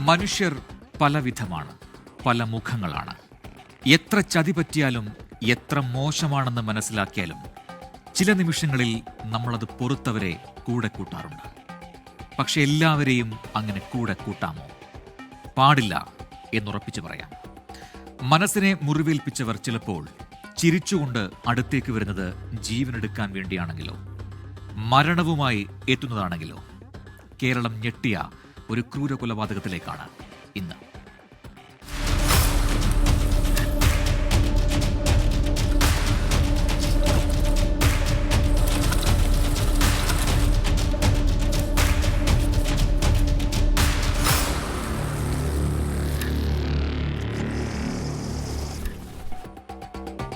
മനുഷ്യർ പലവിധമാണ് പല മുഖങ്ങളാണ്. എത്ര ചതി പറ്റിയാലും എത്ര മോശമാണെന്ന് മനസ്സിലാക്കിയാലും ചില നിമിഷങ്ങളിൽ നമ്മളത് പൊറുത്തവരെ കൂടെ കൂട്ടാറുണ്ട്. പക്ഷെ എല്ലാവരെയും അങ്ങനെ കൂടെ കൂട്ടാമോ? പാടില്ല എന്നുറപ്പിച്ചു പറയാം. മനസ്സിനെ മുറിവേൽപ്പിച്ചവർ ചിലപ്പോൾ ചിരിച്ചുകൊണ്ട് അടുത്തേക്ക് വരുന്നത് ജീവനെടുക്കാൻ വേണ്ടിയാണെങ്കിലോ മരണവുമായി എത്തുന്നതാണെങ്കിലോ കേരളം ഞെട്ടിയ ഒരു ക്രൂര കൊലപാതകത്തിലേക്കാണ് ഇന്ന്.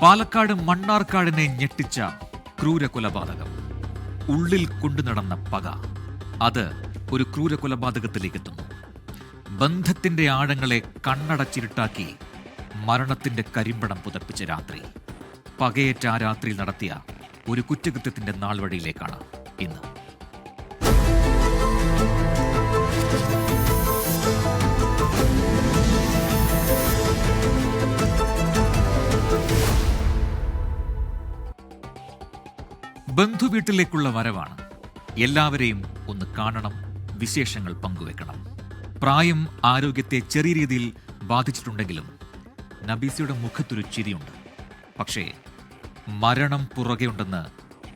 പാലക്കാട് മണ്ണാർക്കാടിനെ ഞെട്ടിച്ച ക്രൂര കൊലപാതകം ഉള്ളിൽ കൊണ്ടു നടന്ന പക. അത് ഒരു ക്രൂര കൊലപാതകത്തിലേക്ക് എത്തുന്നു ബന്ധത്തിന്റെ ആഴങ്ങളെ കണ്ണടച്ചിരുട്ടാക്കി മരണത്തിന്റെ കരിമ്പടം പുതപ്പിച്ച രാത്രി. പകയേറ്റ ആ രാത്രിയിൽ നടത്തിയ ഒരു കുറ്റകൃത്യത്തിന്റെ നാൾവഴിയിലേക്കാണ് ഇന്ന്. ബന്ധുവീട്ടിലേക്കുള്ള വരവാണ്. എല്ലാവരെയും ഒന്ന് കാണണം വിശേഷങ്ങൾ പങ്കുവെക്കണം. പ്രായം ആരോഗ്യത്തെ ചെറിയ രീതിയിൽ ബാധിച്ചിട്ടുണ്ടെങ്കിലും നബീസയുടെ മുഖത്തൊരു ചിരിയുണ്ട്. പക്ഷേ മരണം പുറകെയുണ്ടെന്ന്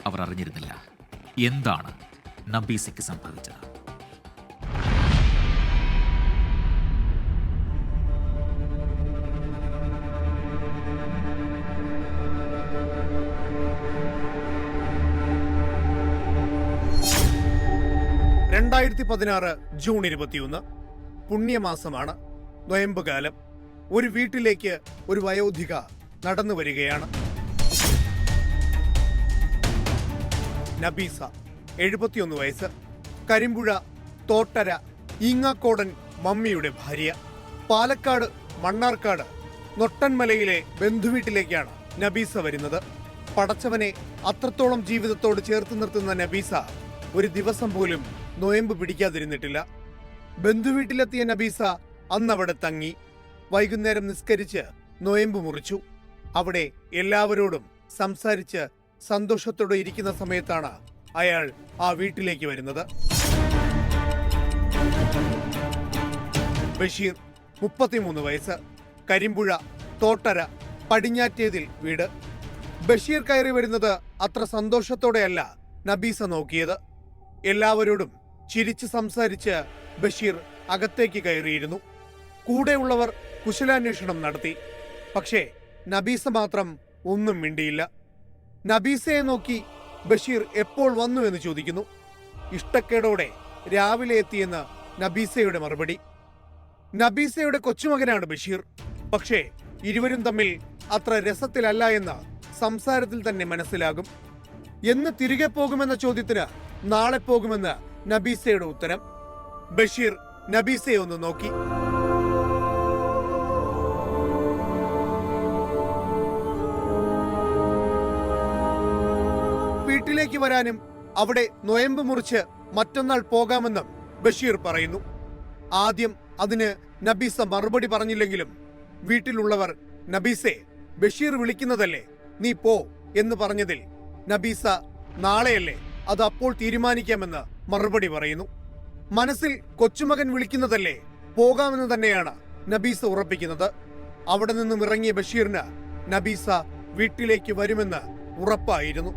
അവർ അറിഞ്ഞിരുന്നില്ല. എന്താണ് നബീസയ്ക്ക് സംഭവിച്ചത്? രണ്ടായിരത്തി പതിനാറ് ജൂൺ ഇരുപത്തിയൊന്ന് പുണ്യമാസമാണ്. നൊയമ്പ് കാലം ഒരു വീട്ടിലേക്ക് ഒരു വയോധിക നടന്നു വരികയാണ്. നബീസ എഴുപത്തിയൊന്ന് വയസ്സ്. കരിമ്പുഴ തോട്ടര ഈങ്ങാക്കോടൻ മമ്മിയുടെ ഭാര്യ. പാലക്കാട് മണ്ണാർക്കാട് നൊട്ടൻമലയിലെ ബന്ധുവീട്ടിലേക്കാണ് നബീസ വരുന്നത്. പടച്ചവനെ അത്രത്തോളം ജീവിതത്തോട് ചേർത്ത് നിർത്തുന്ന നബീസ ഒരു ദിവസം പോലും നോയമ്പ് പിടിക്കാതിരുന്നിട്ടില്ല. ബന്ധുവീട്ടിലെത്തിയ നബീസ അന്നവിടെ തങ്ങി. വൈകുന്നേരം നിസ്കരിച്ച് നോയമ്പ് മുറിച്ചു. അവിടെ എല്ലാവരോടും സംസാരിച്ച് സന്തോഷത്തോടെ ഇരിക്കുന്ന സമയത്താണ് അയാൾ ആ വീട്ടിലേക്ക് വരുന്നത്. ബഷീർ മുപ്പത്തിമൂന്ന് വയസ്സ്. കരിമ്പുഴ തോട്ടര പടിഞ്ഞാറ്റേതിൽ വീട്. ബഷീർ കയറി വരുന്നത് അത്ര സന്തോഷത്തോടെയല്ല നബീസ നോക്കിയത്. എല്ലാവരോടും ചിരിച്ച് സംസാരിച്ച് ബഷീർ അകത്തേക്ക് കയറിയിരുന്നു. കൂടെയുള്ളവർ കുശലാന്വേഷണം നടത്തി. പക്ഷേ നബീസ മാത്രം ഒന്നും മിണ്ടിയില്ല. നബീസയെ നോക്കി ബഷീർ എപ്പോൾ വന്നു എന്ന് ചോദിക്കുന്നു. ഇഷ്ടക്കേടോടെ രാവിലെ എത്തിയെന്ന് നബീസയുടെ മറുപടി. നബീസയുടെ കൊച്ചുമകനാണ് ബഷീർ. പക്ഷേ ഇരുവരും തമ്മിൽ അത്ര രസത്തിലല്ല എന്ന് സംസാരത്തിൽ തന്നെ മനസ്സിലാകും. എന്ന് തിരികെ പോകുമെന്ന ചോദ്യത്തിന് നാളെ പോകുമെന്ന് നബീസയുടെ ഉത്തരം. ബഷീർ നബീസയെ ഒന്ന് നോക്കി. വീട്ടിലേക്ക് വരാനും അവിടെ നൊയമ്പ് മുറിച്ച് മറ്റന്നാൾ പോകാമെന്നും ബഷീർ പറയുന്നു. ആദ്യം അതിന് നബീസ മറുപടി പറഞ്ഞില്ലെങ്കിലും വീട്ടിലുള്ളവർ നബീസെ ബഷീർ വിളിക്കുന്നതല്ലേ നീ പോ എന്ന് പറഞ്ഞതിൽ നബീസ നാളെയല്ലേ അത് അപ്പോൾ തീരുമാനിക്കാമെന്ന് മറുപടി പറയുന്നു. മനസ്സിൽ കൊച്ചുമകൻ വിളിക്കുന്നതല്ലേ? പോകാമെന്ന് തന്നെയാണ് നബീസ ഉറപ്പിക്കുന്നത്. അവിടെ നിന്നും ഇറങ്ങിയ ബഷീറിന് നബീസ വീട്ടിലേക്ക് വരുമെന്ന് ഉറപ്പായിരുന്നു.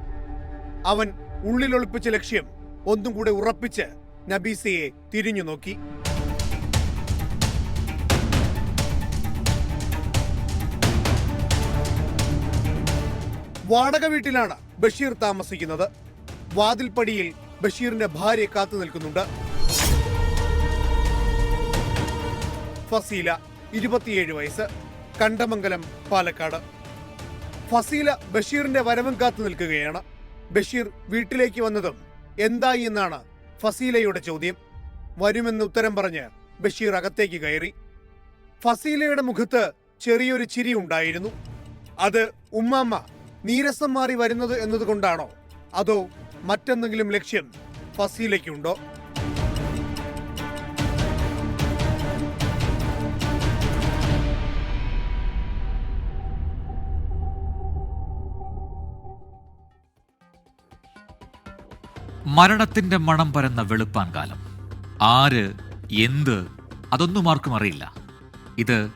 അവൻ ഉള്ളിലൊളിപ്പിച്ച ലക്ഷ്യം ഒന്നും കൂടെ ഉറപ്പിച്ച് നബീസയെ തിരിഞ്ഞു നോക്കി. വാടക വീട്ടിലാണ് ബഷീർ താമസിക്കുന്നത്. വാതിൽപ്പടിയിൽ ബഷീറിന്റെ ഭാര്യ കാത്തു നിൽക്കുന്നുണ്ട്. ഫസീല ഇരുപത്തിയേഴ് വയസ്സ്. കണ്ടമംഗലം പാലക്കാട്. ഫസീല ബഷീറിന്റെ വരവും കാത്തു നിൽക്കുകയാണ്. ബഷീർ വീട്ടിലേക്ക് വന്നതും എന്തായി എന്നാണ് ഫസീലയുടെ ചോദ്യം. വരുമെന്ന് ഉത്തരം പറഞ്ഞ് ബഷീർ അകത്തേക്ക് കയറി. ഫസീലയുടെ മുഖത്ത് ചെറിയൊരു ചിരി ഉണ്ടായിരുന്നു. അത് ഉമ്മാമ്മ നീരസം മാറി വരുന്നത് എന്നതുകൊണ്ടാണോ? അതോ മറ്റെന്തെങ്കിലും ലക്ഷ്യം ഫസീലയ്ക്കുണ്ടോ മരണത്തിന്റെ മണം പരന്ന വെളുപ്പാൻ കാലം. ആര് എന്ത് അതൊന്നും ആർക്കും അറിയില്ല. ഇത്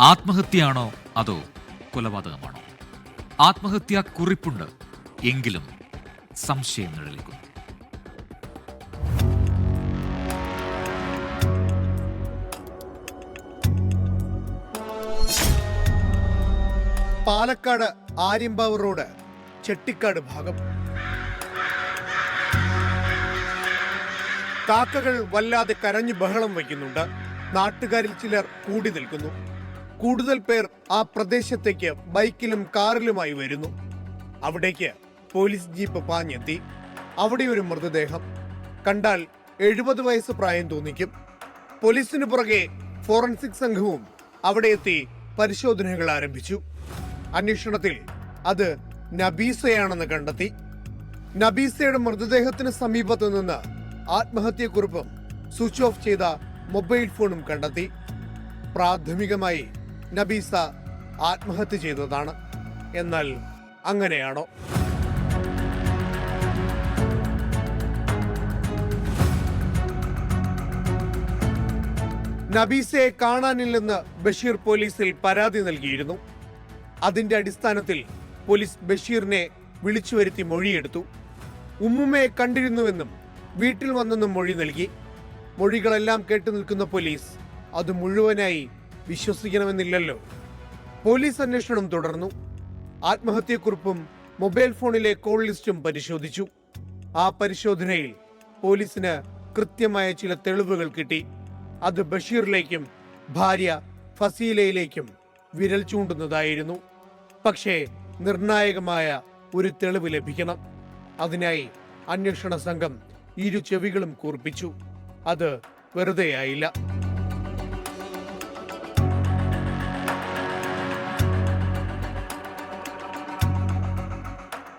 ആത്മഹത്യയാണോ അതോ കൊലപാതകമാണോ? ആത്മഹത്യാ കുറിപ്പുണ്ട്. എങ്കിലും സംശയം നിഴലിക്കുന്നു. പാലക്കാട് ആര്യമ്പാവ് റോഡ് ചെട്ടിക്കാട് ഭാഗം. കാക്കകൾ വല്ലാതെ കരഞ്ഞു ബഹളം വയ്ക്കുന്നുണ്ട്. നാട്ടുകാരിൽ ചിലർ കൂടി നിൽക്കുന്നു. കൂടുതൽ പേർ ആ പ്രദേശത്തേക്ക് ബൈക്കിലും കാറിലുമായി വരുന്നു. അവിടേക്ക് പോലീസ് ജീപ്പ് പാഞ്ഞെത്തി. അവിടെ ഒരു മൃതദേഹം. കണ്ടാൽ എഴുപത് വയസ്സ് പ്രായം തോന്നിക്കും. പോലീസിനു പുറകെ ഫോറൻസിക് സംഘവും അവിടെ എത്തി പരിശോധനകൾ ആരംഭിച്ചു. അന്വേഷണത്തിൽ അത് നബീസയാണെന്ന് കണ്ടെത്തി. നബീസയുടെ മൃതദേഹത്തിന് സമീപത്തു നിന്ന് ആത്മഹത്യക്കുറിപ്പും സ്വിച്ച് ഓഫ് ചെയ്ത മൊബൈൽ ഫോണും കണ്ടെത്തി. പ്രാഥമികമായി നബീസ ആത്മഹത്യ ചെയ്തതാണ്. എന്നാൽ അങ്ങനെയാണോ? നബീസയെ കാണാനില്ലെന്ന് ബഷീർ പോലീസിൽ പരാതി നൽകിയിരുന്നു. അതിന്റെ അടിസ്ഥാനത്തിൽ പോലീസ് ബഷീറിനെ വിളിച്ചു വരുത്തി മൊഴിയെടുത്തു. ഉമ്മുമ്മയെ കണ്ടിരുന്നുവെന്നും വീട്ടിൽ വന്നെന്നും മൊഴി നൽകി. മൊഴികളെല്ലാം കേട്ടു നിൽക്കുന്ന പോലീസ് അത് മുഴുവനായി വിശ്വസിക്കണമെന്നില്ലല്ലോ. പോലീസ് അന്വേഷണം തുടർന്നു. ആത്മഹത്യക്കുറിപ്പും മൊബൈൽ ഫോണിലെ കോൾ ലിസ്റ്റും പരിശോധിച്ചു. ആ പരിശോധനയിൽ പോലീസിന് കൃത്യമായ ചില തെളിവുകൾ കിട്ടി. അത് ബഷീറിലേക്കും ഭാര്യ ഫസീലയിലേക്കും വിരൽ ചൂണ്ടുന്നതായിരുന്നു. പക്ഷേ നിർണായകമായ ഒരു തെളിവ് ലഭിക്കണം. അതിനായി അന്വേഷണ സംഘം ഇരു ചെവികളും കൂർപ്പിച്ചു. അത് വെറുതെയായില്ല.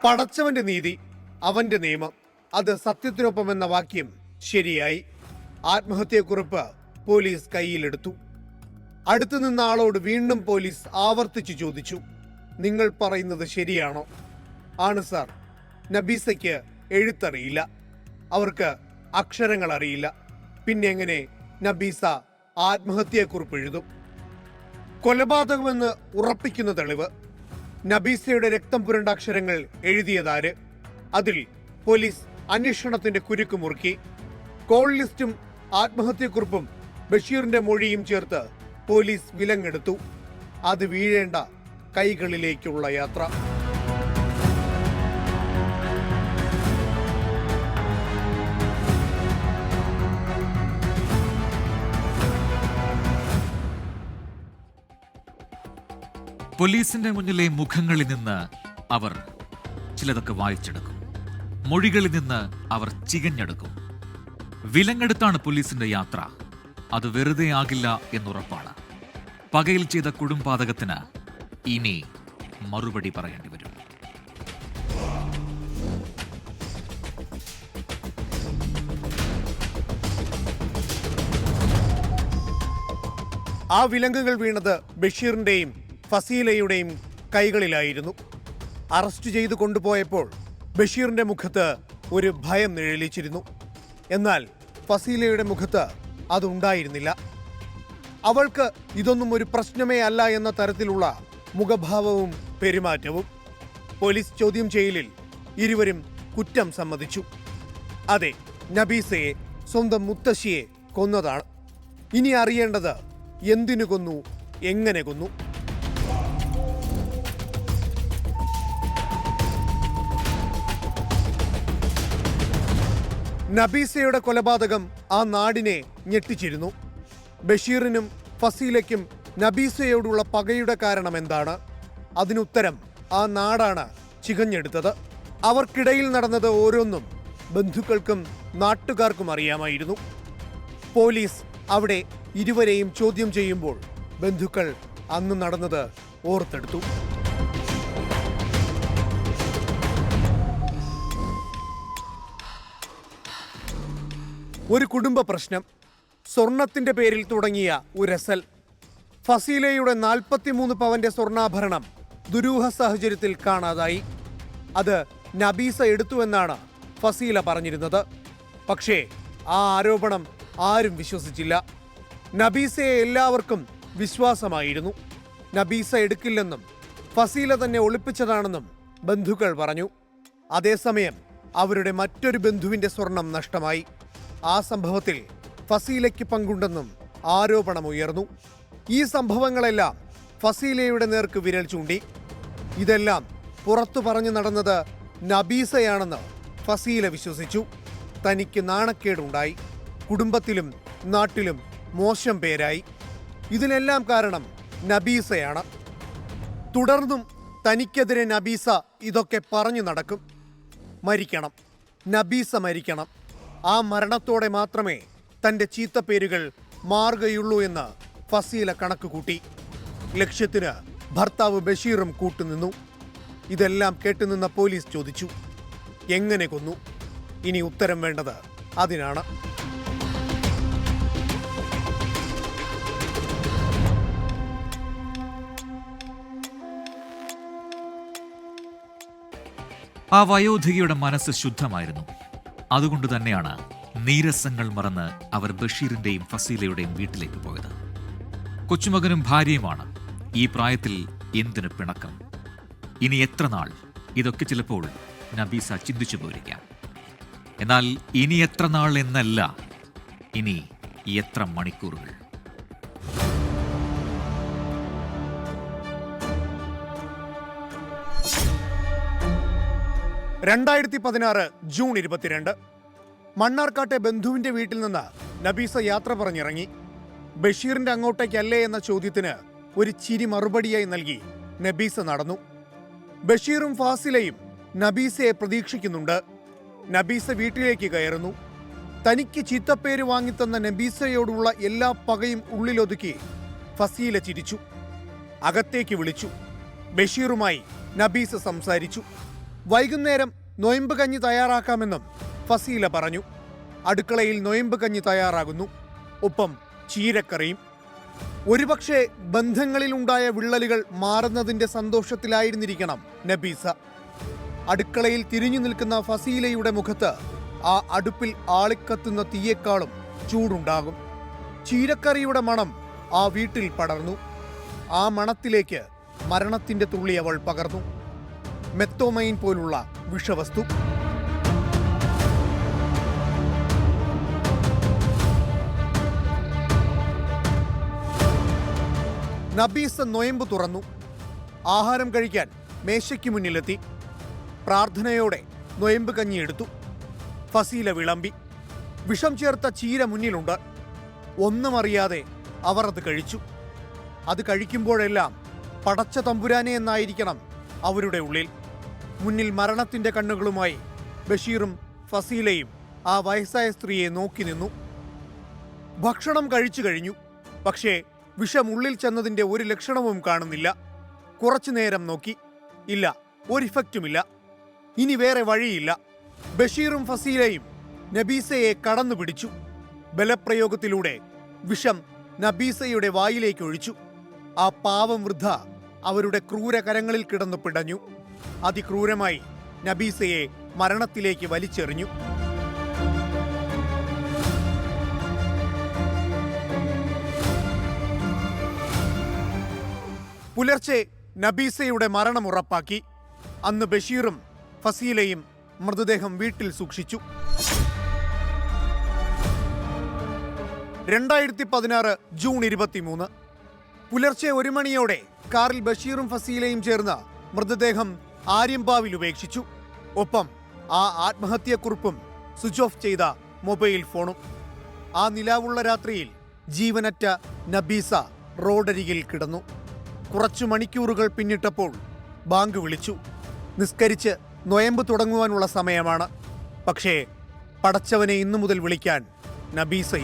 പടച്ചവന്റെ നീതി അവന്റെ നിയമം അത് സത്യത്തിനൊപ്പം എന്ന വാക്യം ശരിയായി. ആത്മഹത്യക്കുറിപ്പ് പോലീസ് കയ്യിലെടുത്തു. അടുത്തു നിന്ന ആളോട് വീണ്ടും പോലീസ് ആവർത്തിച്ചു ചോദിച്ചു നിങ്ങൾ പറയുന്നത് ശരിയാണോ? ആണ് സാർ. നബീസയ്ക്ക് എഴുത്തറിയില്ല. അവർക്ക് അക്ഷരങ്ങൾ അറിയില്ല. പിന്നെ എങ്ങനെ നബീസ ആത്മഹത്യയെക്കുറിപ്പ് എഴുതും? കൊലപാതകമെന്ന് ഉറപ്പിക്കുന്ന തെളിവ്. നബീസയുടെ രക്തം പുരണ്ട അക്ഷരങ്ങൾ എഴുതിയതാര്? അതിൽ പോലീസ് അന്വേഷണത്തിന്റെ കുരുക്ക് മുറുക്കി. കോൾ ലിസ്റ്റും ആത്മഹത്യക്കുറിപ്പും ബഷീറിന്റെ മൊഴിയും ചേർത്ത് പോലീസ് വിലങ്ങെടുത്തു. അത് വീഴേണ്ട കൈകളിലേക്കുള്ള യാത്ര. പോലീസിന്റെ മുന്നിലെ മുഖങ്ങളിൽ നിന്ന് അവർ ചിലതൊക്കെ വായിച്ചെടുക്കും. മൊഴികളിൽ നിന്ന് അവർ ചികഞ്ഞെടുക്കും. വിലങ്ങെടുത്താണ് പോലീസിന്റെ യാത്ര. അത് വെറുതെ ആകില്ല എന്നുറപ്പാണ്. പകയിൽ ചെയ്ത കുടുംബാതകത്തിന് ഇനി മറുപടി പറയേണ്ടി വരും. ആ വിലങ്കുകൾ വീണത് ബഷീറിന്റെയും ഫസീലയുടെയും കൈകളിലായിരുന്നു. അറസ്റ്റ് ചെയ്തു കൊണ്ടുപോയപ്പോൾ ബഷീറിന്റെ മുഖത്ത് ഒരു ഭയം നിഴലിച്ചിരുന്നു. എന്നാൽ ഫസീലയുടെ മുഖത്ത് അതുണ്ടായിരുന്നില്ല. അവൾക്ക് ഇതൊന്നും ഒരു പ്രശ്നമേ അല്ല എന്ന തരത്തിലുള്ള മുഖഭാവവും പെരുമാറ്റവും പോലീസ് ചോദ്യം ചെയ്യലിൽ ഇരുവരും കുറ്റം സമ്മതിച്ചു. അതെ നബീസയെ സ്വന്തം മുത്തശ്ശിയെ കൊന്നതാണ്. ഇനി അറിയേണ്ടത് എന്തിനു കൊന്നു എങ്ങനെ കൊന്നു? നബീസയുടെ കൊലപാതകം ആ നാടിനെ ഞെട്ടിച്ചിരുന്നു. ബഷീറിനും ഫസീലയ്ക്കും നബീസയോടുള്ള പകയുടെ കാരണം എന്താണ്? അതിനുത്തരം ആ നാടാണ് ചികഞ്ഞെടുത്തത്. അവർക്കിടയിൽ നടന്നത് ഓരോന്നും ബന്ധുക്കൾക്കും നാട്ടുകാർക്കും അറിയാമായിരുന്നു. പോലീസ് അവിടെ ഇരുവരെയും ചോദ്യം ചെയ്യുമ്പോൾ ബന്ധുക്കൾ അന്ന് നടന്നത് ഓർത്തെടുത്തു. ഒരു കുടുംബ പ്രശ്നം. സ്വർണത്തിന്റെ പേരിൽ തുടങ്ങിയ ഉരസൽ. ഫസീലയുടെ നാൽപ്പത്തിമൂന്ന് പവന്റെ സ്വർണാഭരണം ദുരൂഹ സാഹചര്യത്തിൽ കാണാതായി. അത് നബീസ എടുത്തുവെന്നാണ് ഫസീല പറഞ്ഞിരുന്നത്. പക്ഷേ ആ ആരോപണം ആരും വിശ്വസിച്ചില്ല. നബീസയെ എല്ലാവർക്കും വിശ്വാസമായിരുന്നു. നബീസ എടുക്കില്ലെന്നും ഫസീല തന്നെ ഒളിപ്പിച്ചതാണെന്നും ബന്ധുക്കൾ പറഞ്ഞു. അതേസമയം അവരുടെ മറ്റൊരു ബന്ധുവിന്റെ സ്വർണം നഷ്ടമായി. ആ സംഭവത്തിൽ ഫസീലയ്ക്ക് പങ്കുണ്ടെന്നും ആരോപണമുയർന്നു ഈ സംഭവങ്ങളെല്ലാം ഫസീലയുടെ നേർക്ക് വിരൽ ചൂണ്ടി. ഇതെല്ലാം പുറത്തു പറഞ്ഞു നടന്നത് നബീസയാണെന്ന് ഫസീല വിശ്വസിച്ചു. തനിക്ക് നാണക്കേടുണ്ടായി. കുടുംബത്തിലും നാട്ടിലും മോശം പേരായി. ഇതിനെല്ലാം കാരണം നബീസയാണ്. തുടർന്നും തനിക്കെതിരെ നബീസ ഇതൊക്കെ പറഞ്ഞു നടക്കും. മരിക്കണം. നബീസ മരിക്കണം. ആ മരണത്തോടെ മാത്രമേ തന്റെ ചീത്തപ്പേരുകൾ മാറുകയുള്ളൂ എന്ന് ഫസീല കണക്ക് കൂട്ടി ലക്ഷ്യത്തിന് ഭർത്താവ് ബഷീറും കൂട്ടുനിന്നു. ഇതെല്ലാം കേട്ടുനിന്ന പോലീസ് ചോദിച്ചു. എങ്ങനെ കൊന്നു? ഇനി ഉത്തരം വേണ്ടത് അതിനാണ്. ആ വയോധികയുടെ മനസ്സ് ശുദ്ധമായിരുന്നു. അതുകൊണ്ട് തന്നെയാണ് നീരസങ്ങൾ മറന്ന് അവർ ബഷീറിന്റെയും ഫസീലയുടെയും വീട്ടിലേക്ക് പോയത്. കൊച്ചുമകനും ഭാര്യയുമാണ് ഈ പ്രായത്തിൽ എന്തിന് പിണക്കം? ഇനി എത്ര നാൾ? ഇതൊക്കെ ചിലപ്പോൾ നബീസ ചിന്തിച്ചു പോയിരിക്കാം. എന്നാൽ ഇനി എത്ര നാൾ എന്നല്ല ഇനി എത്ര മണിക്കൂറുകൾ? രണ്ടായിരത്തി പതിനാറ് ജൂൺ ഇരുപത്തിരണ്ട്. മണ്ണാർക്കാട്ടെ ബന്ധുവിന്റെ വീട്ടിൽ നിന്ന് നബീസ യാത്ര പറഞ്ഞിറങ്ങി. ബഷീറിന്റെ അങ്ങോട്ടേക്കല്ലേ എന്ന ചോദ്യത്തിന് ഒരു ചിരി മറുപടിയായി നൽകി നബീസ നടന്നു. ബഷീറും ഫാസിലയും നബീസയെ പ്രതീക്ഷിക്കുന്നുണ്ട്. നബീസ വീട്ടിലേക്ക് കയറുന്നു. തനിക്ക് ചീത്തപ്പേര് വാങ്ങിത്തന്ന നബീസയോടുള്ള എല്ലാ പകയും ഉള്ളിലൊതുക്കി ഫസീല ചിരിച്ചു. അകത്തേക്ക് വിളിച്ചു. ബഷീറുമായി നബീസ സംസാരിച്ചു. വൈകുന്നേരം നൊയമ്പ് കഞ്ഞി തയ്യാറാക്കാമെന്നും ഫസീല പറഞ്ഞു. അടുക്കളയിൽ നൊയമ്പ് കഞ്ഞി തയ്യാറാകുന്നു. ഒപ്പം ചീരക്കറിയും. ഒരുപക്ഷെ ബന്ധങ്ങളിലുണ്ടായ വിള്ളലുകൾ മാറുന്നതിന്റെ സന്തോഷത്തിലായിരുന്നിരിക്കണം നബീസ. അടുക്കളയിൽ തിരിഞ്ഞു നിൽക്കുന്ന ഫസീലയുടെ മുഖത്ത് ആ അടുപ്പിൽ ആളിക്കത്തുന്ന തീയേക്കാളും ചൂടുണ്ടാകും. ചീരക്കറിയുടെ മണം ആ വീട്ടിൽ പടർന്നു. ആ മണത്തിലേക്ക് മരണത്തിന്റെ തുള്ളി അവൾ പകർന്നു. മെത്തോമൈൻ പോലുള്ള വിഷവസ്തു. നബീസ നൊയമ്പ് തുറന്നു. ആഹാരം കഴിക്കാൻ മേശയ്ക്ക് മുന്നിലെത്തി. പ്രാർത്ഥനയോടെ നൊയമ്പ് കഞ്ഞിയെടുത്തു ഫസീല വിളമ്പി. വിഷം ചേർത്ത ചീര മുന്നിലുണ്ട്. ഒന്നും അറിയാതെ അവർ അത് കഴിച്ചു. അത് കഴിക്കുമ്പോഴെല്ലാം പടച്ച തമ്പുരാനെ എന്നായിരിക്കണം അവരുടെ ഉള്ളിൽ. മുന്നിൽ മരണത്തിന്റെ കണ്ണുകളുമായി ബഷീറും ഫസീലയും ആ വയസ്സായ സ്ത്രീയെ നോക്കി നിന്നു. ഭക്ഷണം കഴിച്ചു കഴിഞ്ഞു. പക്ഷേ വിഷം ഉള്ളിൽ ചെന്നതിന്റെ ഒരു ലക്ഷണവും കാണുന്നില്ല. കുറച്ചു നേരം നോക്കി. ഇല്ല ഒരു ഇഫക്റ്റുമില്ല. ഇനി വേറെ വഴിയില്ല. ബഷീറും ഫസീലയും നബീസയെ കടന്നു പിടിച്ചു. ബലപ്രയോഗത്തിലൂടെ വിഷം നബീസയുടെ വായിലേക്ക് ഒഴിച്ചു. ആ പാവം വൃദ്ധ അവരുടെ ക്രൂരകരങ്ങളിൽ കിടന്നു പിടഞ്ഞു. അതിക്രൂരമായി നബീസയെ മരണത്തിലേക്ക് വലിച്ചെറിഞ്ഞു. പുലർച്ചെ നബീസയുടെ മരണം ഉറപ്പാക്കി. അന്ന് ബഷീറും ഫസീലയും മൃതദേഹം വീട്ടിൽ സൂക്ഷിച്ചു. രണ്ടായിരത്തി പതിനാറ് ജൂൺ ഇരുപത്തിമൂന്ന്. പുലർച്ചെ ഒരു മണിയോടെ കാറിൽ ബഷീറും ഫസീലയും ചേർന്ന് മൃതദേഹം ആര്യമ്പാവിൽ ഉപേക്ഷിച്ചു. ഒപ്പം ആ ആത്മഹത്യക്കുറിപ്പും സ്വിച്ച് ഓഫ് ചെയ്ത മൊബൈൽ ഫോണും. ആ നിലാവുള്ള രാത്രിയിൽ ജീവനറ്റ നബീസ റോഡരികിൽ കിടന്നു. കുറച്ചു മണിക്കൂറുകൾ പിന്നിട്ടപ്പോൾ ബാങ്ക് വിളിച്ചു. നിസ്കരിച്ച് നൊയമ്പ് തുടങ്ങുവാനുള്ള സമയമാണ്. പക്ഷേ പടച്ചവനെ ഇന്നു മുതൽ വിളിക്കാൻ നബീസ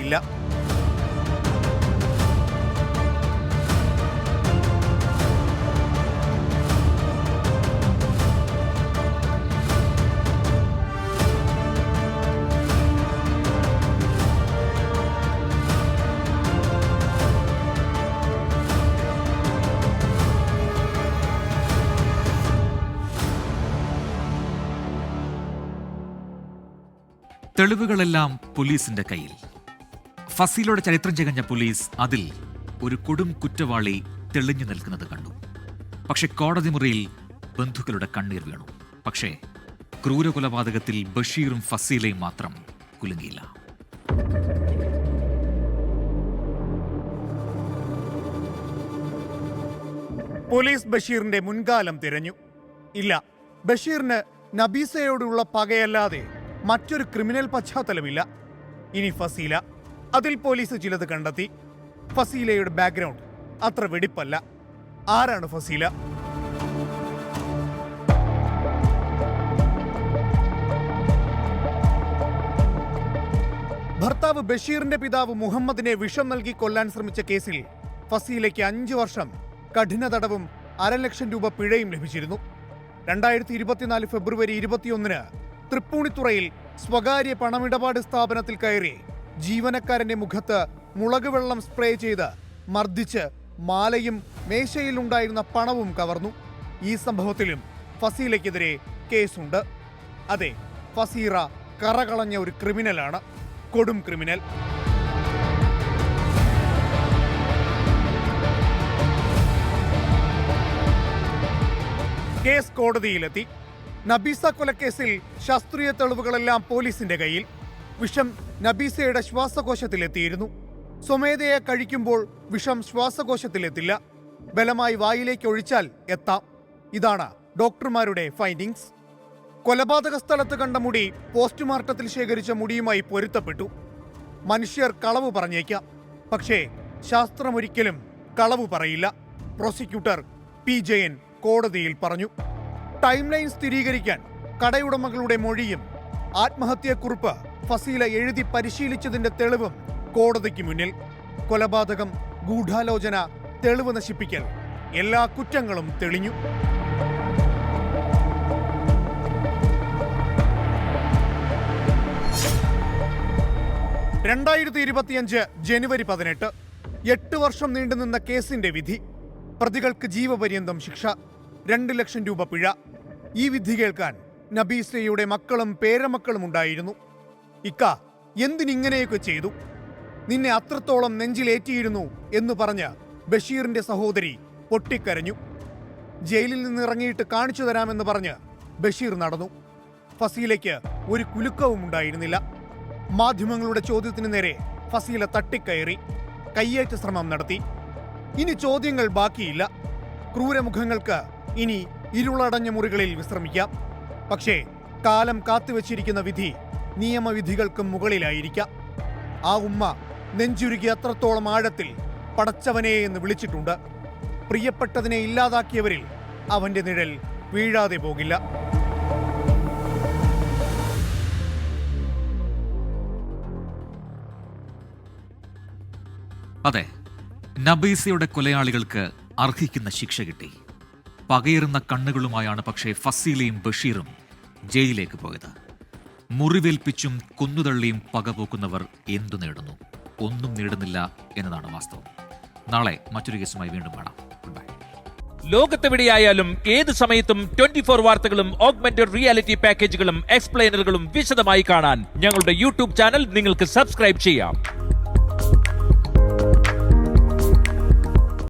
തെളിവുകളെല്ലാം പോലീസിന്റെ കയ്യിൽ. ഫസീലയുടെ ചരിത്രം ചകഞ്ഞ പോലീസ് അതിൽ ഒരു കൊടും കുറ്റവാളി തെളിഞ്ഞു നിൽക്കുന്നത് കണ്ടു. പക്ഷെ കോടതി മുറിയിൽ ബന്ധുക്കളുടെ കണ്ണീർ വീണു. പക്ഷേ ക്രൂരകൊലപാതകത്തിൽ ബഷീറും ഫസീലയും മാത്രം കുലുങ്ങിയില്ല. പോലീസ് ബഷീറിന്റെ മുൻകാലം തിരഞ്ഞു. ഇല്ല ബഷീറിന് നബീസയോടുള്ള പകയല്ലാതെ മറ്റൊരു ക്രിമിനൽ പശ്ചാത്തലമില്ല. ഇനി ഫസീല അതിൽ പോലീസ് ചിലത് കണ്ടെത്തി. ഫസീലയുടെ ബാക്ക്ഗ്രൗണ്ട് അത്ര വെടിപ്പല്ല. ആരാണ് ഫസീല? ഭർത്താവ് ബഷീറിന്റെ പിതാവ് മുഹമ്മദിനെ വിഷം നൽകി കൊല്ലാൻ ശ്രമിച്ച കേസിൽ ഫസീലയ്ക്ക് അഞ്ചു വർഷം കഠിന തടവും അരലക്ഷം രൂപ പിഴയും ലഭിച്ചിരുന്നു. രണ്ടായിരത്തി ഇരുപത്തിനാല് ഫെബ്രുവരി ഇരുപത്തിയൊന്നിന് തൃപ്പൂണിത്തുറയിൽ സ്വകാര്യ പണമിടപാട് സ്ഥാപനത്തിൽ കയറി ജീവനക്കാരന്റെ മുഖത്ത് മുളക് വെള്ളം സ്പ്രേ ചെയ്ത് മർദ്ദിച്ച് മാലയും മേശയിലുണ്ടായിരുന്ന പണവും കവർന്നു. ഈ സംഭവത്തിലും ഫസീലയ്ക്കെതിരെ കേസുണ്ട്. അതെ ഫസീറ കറകളഞ്ഞ ഒരു ക്രിമിനലാണ്. കൊടും ക്രിമിനൽ. കേസ് കോടതിയിലെത്തി. നബീസ കൊലക്കേസിൽ ശാസ്ത്രീയ തെളിവുകളെല്ലാം പോലീസിന്റെ കയ്യിൽ. വിഷം നബീസയുടെ ശ്വാസകോശത്തിലെത്തിയിരുന്നു. സ്വമേധയെ കഴിക്കുമ്പോൾ വിഷം ശ്വാസകോശത്തിലെത്തില്ല. ബലമായി വായിലേക്ക് ഒഴിച്ചാൽ എത്താം. ഇതാണ് ഡോക്ടർമാരുടെ ഫൈൻഡിങ്സ്. കൊലപാതക സ്ഥലത്ത് കണ്ട മുടി പോസ്റ്റ്മോർട്ടത്തിൽ ശേഖരിച്ച മുടിയുമായി പൊരുത്തപ്പെട്ടു. മനുഷ്യർ കളവ് പറഞ്ഞേക്കാം. പക്ഷേ ശാസ്ത്രമൊരിക്കലും കളവ് പറയില്ല. പ്രോസിക്യൂട്ടർ പി ജയൻ കോടതിയിൽ പറഞ്ഞു. ടൈം ലൈൻ സ്ഥിരീകരിക്കാൻ കടയുടമകളുടെ മൊഴിയും ആത്മഹത്യക്കുറിപ്പ് ഫസീല എഴുതി പരിശീലിച്ചതിന്റെ തെളിവും കോടതിക്ക് മുന്നിൽ. കൊലപാതകം ഗൂഢാലോചന തെളിവ് നശിപ്പിക്കൽ എല്ലാ കുറ്റങ്ങളും തെളിഞ്ഞു. രണ്ടായിരത്തി ഇരുപത്തിയഞ്ച് ജനുവരി പതിനെട്ട് എട്ട് വർഷം നീണ്ടുനിന്ന കേസിന്റെ വിധി. പ്രതികൾക്ക് ജീവപര്യന്തം ശിക്ഷ രണ്ട് ലക്ഷം രൂപ പിഴ. ഈ വിധി കേൾക്കാൻ നബീസയുടെ മക്കളും പേരമക്കളും ഉണ്ടായിരുന്നു. ഇക്ക എന്തിനിങ്ങനെയൊക്കെ ചെയ്തു? നിന്നെ അത്രത്തോളം നെഞ്ചിലേറ്റിയിരുന്നു എന്ന് പറഞ്ഞ് ബഷീറിന്റെ സഹോദരി പൊട്ടിക്കരഞ്ഞു. ജയിലിൽ നിന്ന് ഇറങ്ങിയിട്ട് കാണിച്ചു തരാമെന്ന് പറഞ്ഞ് ബഷീർ നടന്നു. ഫസീലയ്ക്ക് ഒരു കുലുക്കവും ഉണ്ടായിരുന്നില്ല. മാധ്യമങ്ങളുടെ ചോദ്യത്തിന് നേരെ ഫസീല തട്ടിക്കയറി കയ്യേറ്റ ശ്രമം നടത്തി. ഇനി ചോദ്യങ്ങൾ ബാക്കിയില്ല. ക്രൂരമുഖങ്ങൾക്ക് ഇനി ഇരുളടഞ്ഞ മുറികളിൽ വിശ്രമിക്കാം. പക്ഷേ കാലം കാത്തുവച്ചിരിക്കുന്ന വിധി നിയമവിധികൾക്കും മുകളിലായിരിക്കാം. ആ ഉമ്മ നെഞ്ചുരുകി അത്രത്തോളം ആഴത്തിൽ പടച്ചവനെ എന്ന് വിളിച്ചിട്ടുണ്ട്. പ്രിയപ്പെട്ടതിനെ ഇല്ലാതാക്കിയവരിൽ അവന്റെ നിഴൽ വീഴാതെ പോകില്ല. അതെ നബീസയുടെ കൊലയാളികൾക്ക് അർഹിക്കുന്ന ശിക്ഷ കിട്ടി. പകയേറുന്ന കണ്ണുകളുമായാണ് പക്ഷേ ഫസീലയും ബഷീറും ജയിലിലേക്ക് പോയത്. മുറിവേൽപ്പിച്ചും കുന്നുതള്ളിയും പകപോക്കുന്നവർ എന്തു നേടുന്നു? ഒന്നും നേടുന്നില്ല എന്നതാണ് വാസ്തവം. നാളെ മറ്റൊരു കേസുമായി വീണ്ടും കാണാം. ലോകത്തെവിടെയായാലും ഏത് സമയത്തും ട്വന്റി ഫോർ വാർത്തകളും ഓഗ്മെന്റഡ് റിയാലിറ്റി പാക്കേജുകളും എക്സ്പ്ലെയിനറുകളും വിശദമായി കാണാൻ ഞങ്ങളുടെ യൂട്യൂബ് ചാനൽ നിങ്ങൾക്ക് സബ്സ്ക്രൈബ് ചെയ്യാം.